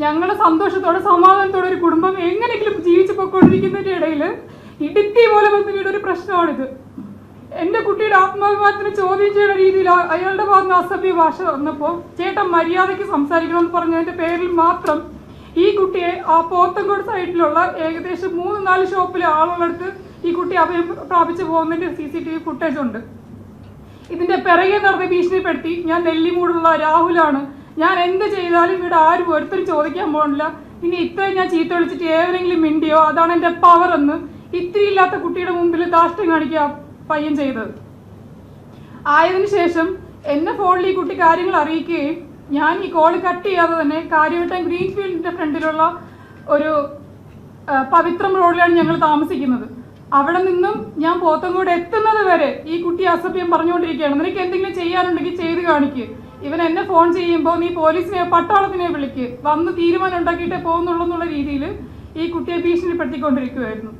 ഞങ്ങൾ സന്തോഷത്തോടെ സമാധാനത്തോടെ ഒരു കുടുംബം എങ്ങനെയെങ്കിലും ജീവിച്ചു പൊയ്ക്കൊണ്ടിരിക്കുന്നതിന്റെ ഇടയിൽ ഇടുക്കി പോലെ വന്ന് ഒരു പ്രശ്നമാണിത്. എന്റെ കുട്ടിയുടെ ആത്മാഭിമാനത്തിന് ചോദ്യം ചെയ്യുന്ന രീതിയിൽ അയാളുടെ ഭാഗത്ത് അസഭ്യ ഭാഷ വന്നപ്പോൾ ചേട്ടൻ മര്യാദയ്ക്ക് സംസാരിക്കണമെന്ന് പറഞ്ഞതിന്റെ പേരിൽ മാത്രം ഈ കുട്ടിയെ ആ പോത്തങ്കോട് സൈഡിലുള്ള ഏകദേശം മൂന്ന് നാല് ഷോപ്പിലെ ആളുകളടുത്ത് ഈ കുട്ടി അഭയം പ്രാപിച്ചു പോകുന്നതിന്റെ C C T V footage ഉണ്ട്. ഇതിന്റെ പിറകെ നടന്ന് ഭീഷണിപ്പെടുത്തി ഞാൻ നെല്ലിമൂടുള്ള രാഹുലാണ് ഞാൻ എന്ത് ചെയ്താലും ഇവിടെ ആരും ഒരുത്തരും ചോദിക്കാൻ പോകണില്ല ഇനി ഇത്രയും ഞാൻ ചീത്ത വിളിച്ചിട്ട് ഏവരെങ്കിലും മിണ്ടിയോ? അതാണ് എന്റെ പവർ എന്ന്. ഇത്തിരി ഇല്ലാത്ത കുട്ടിയുടെ മുമ്പിൽ ദാഷ്ട്യം കാണിക്കുക പയ്യൻ ചെയ്തത്. ആയതിനു ശേഷം എന്നെ ഫോണിൽ ഈ കുട്ടി കാര്യങ്ങൾ അറിയിക്കുകയും ഞാൻ ഈ കോൾ കട്ട് ചെയ്യാതെ തന്നെ കാര്യവട്ടം ഗ്രീൻഫീൽഡിന്റെ ഫ്രണ്ടിലുള്ള ഒരു പവിത്രം റോഡിലാണ് ഞങ്ങൾ താമസിക്കുന്നത്. അവിടെ നിന്നും ഞാൻ പോത്തങ്കോട് എത്തുന്നത് വരെ ഈ കുട്ടി അസഭ്യം പറഞ്ഞുകൊണ്ടിരിക്കുകയാണ്. നിനക്ക് എന്തെങ്കിലും ചെയ്യാനുണ്ടെങ്കിൽ ചെയ്ത് കാണിക്ക്. ഇവൻ എന്നെ ഫോൺ ചെയ്യുമ്പോൾ നീ പോലീസിനെ പട്ടാളത്തിനെ വിളിക്ക്. വന്ന് തീരുമാനം ഉണ്ടാക്കിയിട്ടേ പോകുന്നുള്ളൂ എന്നുള്ള രീതിയിൽ ഈ കുട്ടിയെ ഭീഷണിപ്പെടുത്തിക്കൊണ്ടിരിക്കുമായിരുന്നു